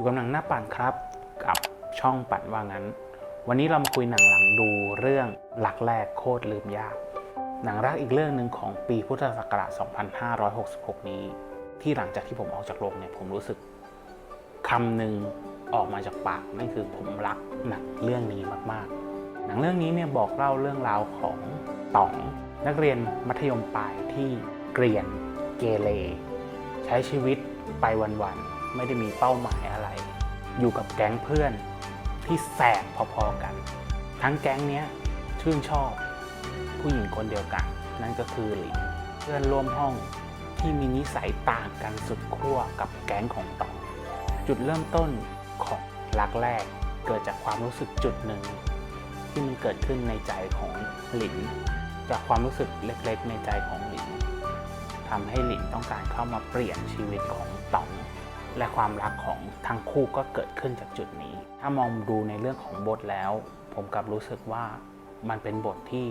อยู่กับหนังหน้าปั่นครับกับช่องปั่นว่างั้น วันนี้เรามาคุยหนังหลังดูเรื่องหลักแรกโคตรลืมยาก หนังรักอีกเรื่องหนึ่งของปีพุทธศักราช 2566 นี้ ที่หลังจากที่ผมออกจากโรงเนี่ยผมรู้สึกคำหนึ่งออกมาจากปากนั่นคือผมรักหนังเรื่องนี้มากๆ หนังเรื่องนี้เนี่ยบอกเล่าเรื่องราวของต๋องนักเรียนมัธยมปลายที่เกรียนเกเรใช้ชีวิตไปวันๆไม่ได้มีเป้าหมาย อยู่กับแก๊งเพื่อนที่แสบพอๆกัน ทั้งแก๊งเนี้ยชื่นชอบผู้หญิงคนเดียวกัน นั่นก็คือหลิงเพื่อนร่วมห้องที่มีนิสัยต่างกันสุดขั้วกับแก๊งของตองจุดเริ่มต้นของรักแรกเกิดจากความรู้สึกจุดหนึ่ง ที่มันเกิดขึ้นในใจของหลินจากความรู้สึกเล็กๆ ในใจของหลินทำให้หลินต้องการเข้ามาเปลี่ยนชีวิตของต๋อง และความรักของทั้งคู่ก็เกิดขึ้นจากจุดนี้ ถ้ามองดูในเรื่องของบทแล้ว ผมกลับรู้สึกว่ามันเป็นบทที่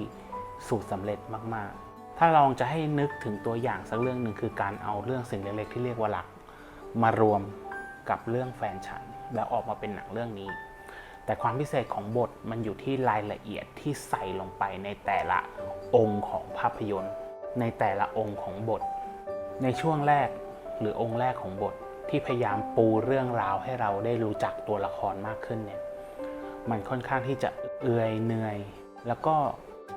สูตรสำเร็จมากๆ ถ้าลองจะให้นึกถึงตัวอย่างสักเรื่องหนึ่งคือการเอาเรื่องสิ่งเล็กๆที่เรียกว่ารัก มารวมกับเรื่องแฟนฉัน แล้วออกมาเป็นหนังเรื่องนี้ แต่ความพิเศษของบทมันอยู่ที่รายละเอียดที่ใส่ลงไปในแต่ละองค์ของภาพยนตร์ ในแต่ละองค์ของบท ในช่วงแรกหรือองค์แรกของบท ที่พยายามปูเรื่องราวให้เราได้รู้จักตัวละครมากขึ้นเนี่ยมันค่อนข้างที่จะเอื่อยเหนื่อย แล้วก็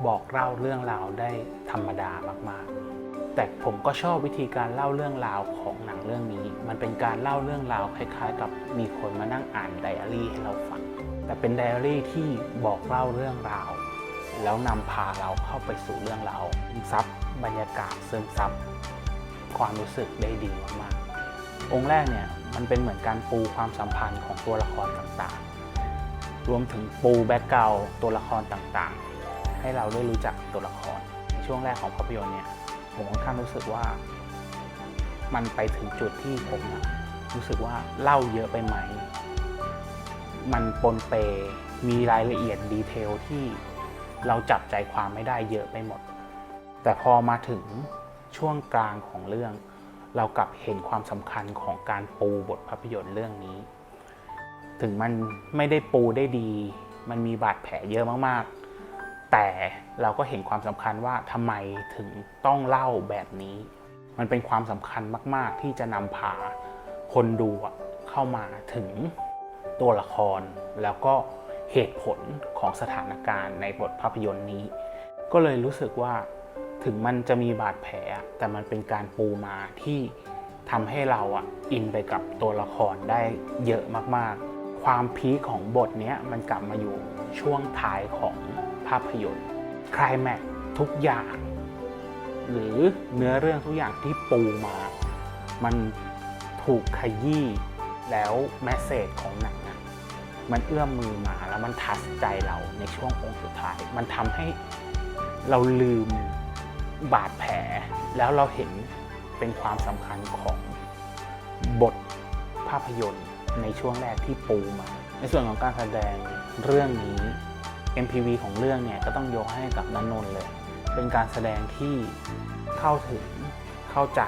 บอกเล่าเรื่องราวได้ธรรมดามากๆ แต่ผมก็ชอบวิธีการเล่าเรื่องราวของหนังเรื่องนี้ มันเป็นการเล่าเรื่องราวคล้ายๆ กับมีคนมานั่งอ่านไดอารี่ให้เราฟัง แต่เป็นไดอารี่ที่บอกเล่าเรื่องราว แล้วนำพาเราเข้าไปสู่เรื่องราวซึมซับบรรยากาศซึมซับความรู้สึกได้ดีมากๆ องค์แรกเนี่ยมันเป็นเหมือนการปูความสัมพันธ์ของตัวละครต่างๆ รวมถึงปูแบ็กกราวตัวละครต่างๆ ให้เราได้รู้จักตัวละคร ในช่วงแรกของภาพยนตร์เนี่ยผมค่อนข้างรู้สึกว่า มันไปถึงจุดที่ผมรู้สึกว่าเล่าเยอะไปไหม มันปนเปมีรายละเอียดดีเทลที่เราจับใจความไม่ได้เยอะไปหมด แต่พอมาถึงช่วงกลางของเรื่อง เรากลับเห็นความสำคัญของการปูบทภาพยนตร์เรื่องนี้ ถึงมันไม่ได้ปูได้ดี มันมีบาดแผลเยอะมากๆ แต่เราก็เห็นความสำคัญว่าทำไมถึงต้องเล่าแบบนี้ มันเป็นความสำคัญมาก ๆ ที่จะนำพาคนดูเข้ามาถึงตัวละคร แล้วก็เหตุผลของสถานการณ์ในบทภาพยนตร์นี้ ก็เลยรู้สึกว่า ถึงมันจะมีบาดแผล แต่มันเป็นการปูมาที่ทำให้เราอะอินไปกับตัวละครได้เยอะมากๆ ความพีคของบทนี้มันกลับมาอยู่ช่วงท้ายของภาพยนตร์คลายแม็กทุกอย่าง หรือเนื้อเรื่องทุกอย่างที่ปูมา มันถูกขยี้แล้วแมสเซจของหนังมันเอื้อมมือมาแล้วมันทัดใจเราในช่วงองค์สุดท้าย มันทำให้เราลืม บาดแผลแล้วเราเห็นเป็นความสำคัญของบทภาพยนตร์ในช่วงแรกที่ปูมา ในส่วนของการแสดงเรื่องนี้ MPV ของเรื่องเนี่ยก็ต้องยกให้กับนันนนท์เลย เป็นการแสดงที่เข้าถึงเข้าใจ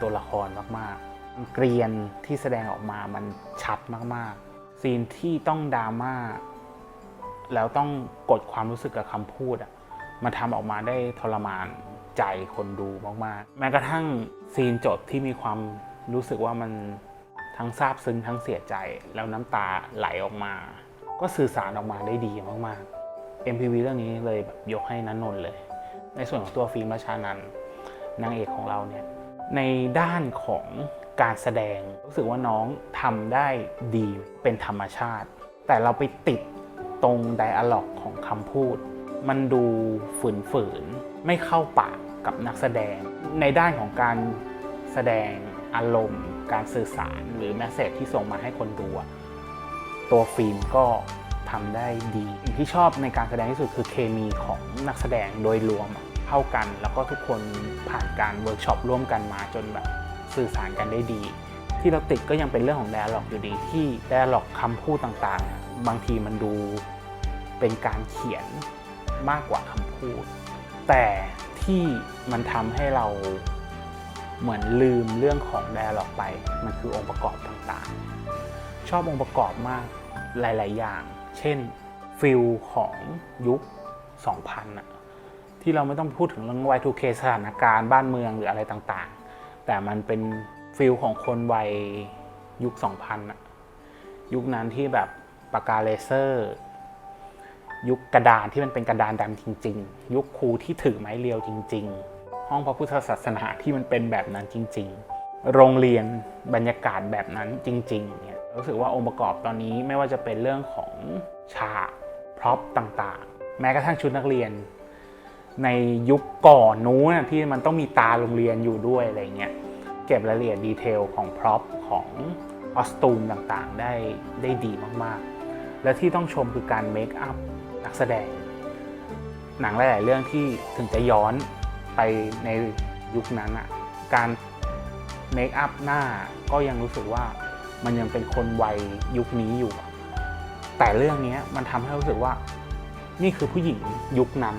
ตัวละครมากๆ เกรียนที่แสดงออกมามันชัดมากๆ ซีนที่ต้องดราม่าแล้วต้องกดความรู้สึกกับคำพูดอะมันทำออกมาได้ทรมาน ใจคนดูมากๆ แม้กระทั่งซีนจบที่มีความรู้สึกว่ามันทั้งซาบซึ้งทั้งเสียใจแล้วน้ำตาไหลออกมา ก็สื่อสารออกมาได้ดีมากๆ MPV เรื่องนี้เลยแบบยกให้นันนนท์เลย ในส่วนของตัวฟิล์มราชานันนางเอกของเราเนี่ยในด้านของการแสดงรู้สึกว่าน้องทำได้ดีเป็นธรรมชาติ แต่เราไปติดตรงไดอะล็อกของคำพูด มันดูฝืนๆ ไม่เข้าปาก กับนักแสดง ในด้านของการแสดงอารมณ์ การสื่อสารหรือแมสเซจที่ส่งมาให้คนดู ตัวฟิล์มก็ทำได้ดีสิ่งที่ชอบในการแสดงที่สุดคือเคมีของนักแสดงโดยรวมเข้ากัน แล้วก็ทุกคนผ่านการเวิร์กช็อปร่วมกันมาจนแบบสื่อสารกันได้ดี ที่เราติดก็ยังเป็นเรื่องของ d ด a l ล็อกอยู่ดีที่ d ด a l ล็อกคำพูดต่างๆ บางทีมันดูเป็นการเขียนมากกว่าคำพูด แต่ ที่มันทำให้เราเหมือนลืมเรื่องของ d ด a l ล็อกไป มันคือองค์ประกอบต่างๆ ชอบองค์ประกอบมากหลาย ๆ อย่าง เช่นฟิลของยุค 2000อะที่เราไม่ต้องพูดถึงเรื่อง Y2K สถานการณ์บ้านเมืองหรืออะไรต่างๆ แต่มันเป็นฟิลของคนวัยยุค 2000อะยุคนั้นที่แบบปากกาเลเซอร์ ยุคกระดานที่มันเป็นกระดานดำจริง ๆ ยุคครูที่ถือไม้เรียวจริง ๆ ห้องพระพุทธศาสนาที่มันเป็นแบบนั้นจริง ๆ โรงเรียนบรรยากาศแบบนั้นจริงๆเนี่ยรู้สึกว่าองค์ประกอบตอนนี้ไม่ว่าจะเป็นเรื่องของฉากพร็อพต่างๆ แม้กระทั่งชุดนักเรียน ในยุคก่อนนู้นที่มันต้องมีตาโรงเรียนอยู่ด้วยอะไรเงี้ยเก็บรายละเอียดดีเทลของพร็อพของคอสตูมต่างๆ ได้ได้ดีมากๆ และที่ต้องชมคือการเมคอัพ นักแสดง หนังหลาย ๆ เรื่องที่ถึงจะย้อนไปในยุคนั้นอะการเมคอัพหน้าก็ยังรู้สึกว่ามันยังเป็นคนวัยยุคนี้อยู่ แต่เรื่องนี้มันทำให้รู้สึกว่านี่คือผู้หญิงยุคนั้น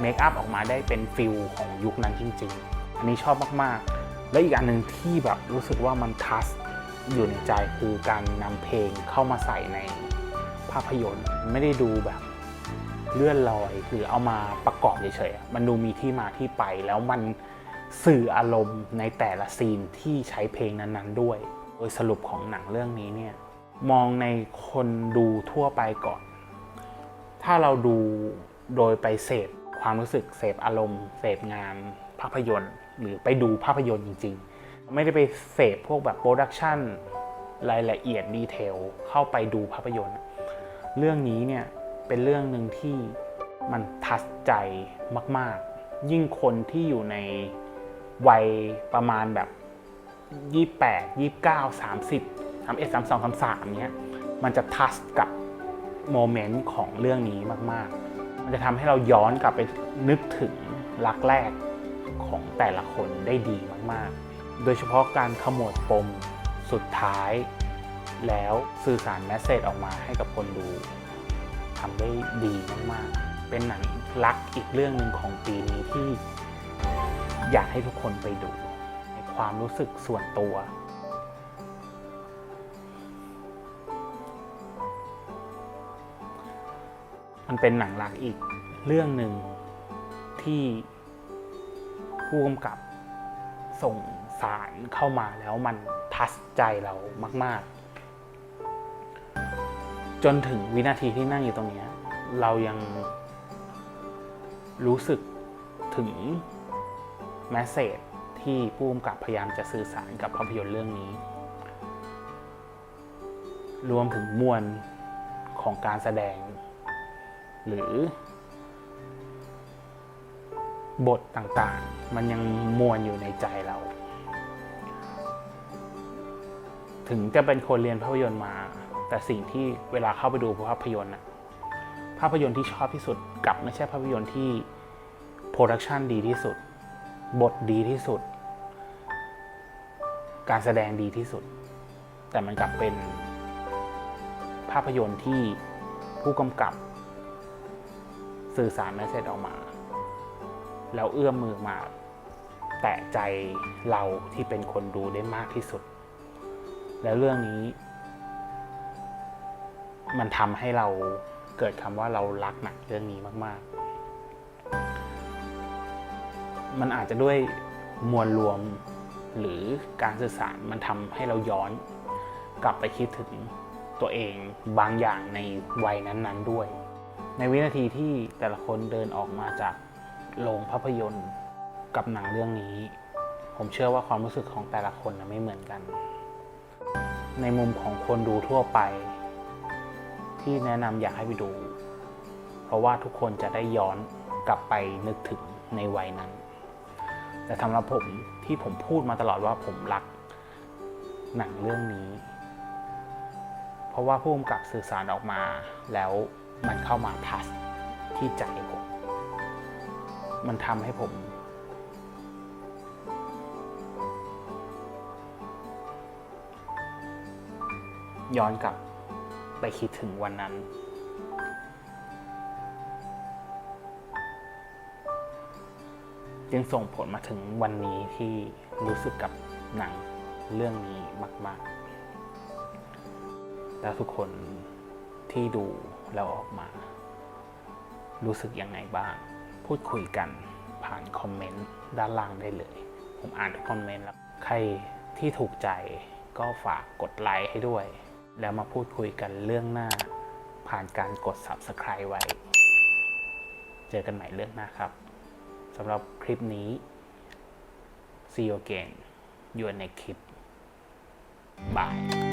เมคอัพออกมาได้เป็นฟิลของยุคนั้นจริง ๆ อันนี้ชอบมาก ๆ และอีกอันหนึ่งที่แบบรู้สึกว่ามันทัชอยู่ในใจคือการนำเพลงเข้ามาใส่ในาพยนตร์ ไม่ได้ดูแบบเลื่อนลอยหรือเอามาประกอบเฉยๆมันดูมีที่มาที่ไปแล้วมันสื่ออารมณ์ในแต่ละซีนที่ใช้เพลงนั้นๆด้วย โดยสรุปของหนังเรื่องนี้เนี่ยมองในคนดูทั่วไปก่อน ถ้าเราดูโดยไปเสพความรู้สึกเสพอารมณ์เสพงานภาพยนตร์ หรือไปดูภาพยนตร์จริง ๆ ไม่ได้ไปเสพพวกแบบโปรดักชันรายละเอียดดีเทลเข้าไปดูภาพยนตร์ เรื่องนี้เนี่ยเป็นเรื่องหนึ่งที่มันทัชใจมาก ๆ ยิ่งคนที่อยู่ในวัยประมาณแบบ 28 29 30 31 32 33เนี้ยมันจะทัชกับโมเมนต์ของเรื่องนี้มาก ๆ มันจะทำให้เราย้อนกลับไปนึกถึงรักแรกของแต่ละคนได้ดีมาก ๆ โดยเฉพาะการขมวดปมสุดท้าย แล้วสื่อสารแมสเซจออกมาให้กับคนดูทำได้ดีมากๆ เป็นหนังรักอีกเรื่องหนึ่งของปีนี้ที่อยากให้ทุกคนไปดู ในความรู้สึกส่วนตัว มันเป็นหนังรักอีกเรื่องหนึ่งที่ผู้กำกับส่งสารเข้ามาแล้วมันทัชใจเรามาก ๆ จนถึงวินาทีที่นั่งอยู่ตรงนี้ เรายังรู้สึกถึงแมสเซจที่ผู้กำกับพยายามจะสื่อสารกับภาพยนตร์เรื่องนี้ รวมถึงมวลของการแสดง หรือบทต่างๆ มันยังมวลอยู่ในใจเรา ถึงจะเป็นคนเรียนภาพยนตร์มา แต่สิ่งที่เวลาเข้าไปดูภาพยนตร์น่ะภาพยนตร์ที่ชอบที่สุดกลับไม่ใช่ภาพยนตร์ที่โปรดักชันดีที่สุด บทดีที่สุด การแสดงดีที่สุด แต่มันกลับเป็นภาพยนตร์ที่ผู้กำกับ สื่อสารแมสเซจออกมา แล้วเอื้อมมือมา แตะใจเราที่เป็นคนดูได้มากที่สุด แล้วเรื่องนี้ มันทำให้เราเกิดคำว่าเรารักหนังเรื่องนี้มากๆ มันอาจจะด้วยมวลรวมหรือการสื่อสารมันทำให้เราย้อนกลับไปคิดถึงตัวเองบางอย่างในวัยนั้นๆด้วย ในวินาทีที่แต่ละคนเดินออกมาจากโรงภาพยนตร์กับหนังเรื่องนี้ ผมเชื่อว่าความรู้สึกของแต่ละคนนะไม่เหมือนกัน ในมุมของคนดูทั่วไป ที่แนะนำอยากให้ไปดู เพราะว่าทุกคนจะได้ย้อนกลับไปนึกถึงในวัยนั้น แต่สำหรับผมที่ผมพูดมาตลอดว่าผมรักหนังเรื่องนี้ เพราะว่าผู้กำกับสื่อสารออกมาแล้วมันเข้ามาทัชที่ใจผม มันทำให้ผม ย้อนกลับ ไปคิดถึงวันนั้น จึงส่งผลมาถึงวันนี้ที่รู้สึกกับหนังเรื่องนี้มากแล้วทุกคนที่ดูแล้วออกมา รู้สึกยังไงบ้าง พูดคุยกันผ่านคอมเมนต์ด้านล่างได้เลย ผมอ่านทุกคอมเมนต์แล้ว ใครที่ถูกใจก็ฝากกดไลค์ให้ด้วย แล้วมาพูดคุยกันเรื่องหน้า ผ่านการกด Subscribe ไว้ เจอกันใหม่เรื่องหน้าครับสำหรับคลิปนี้ See you again อยู่ในคลิปบาย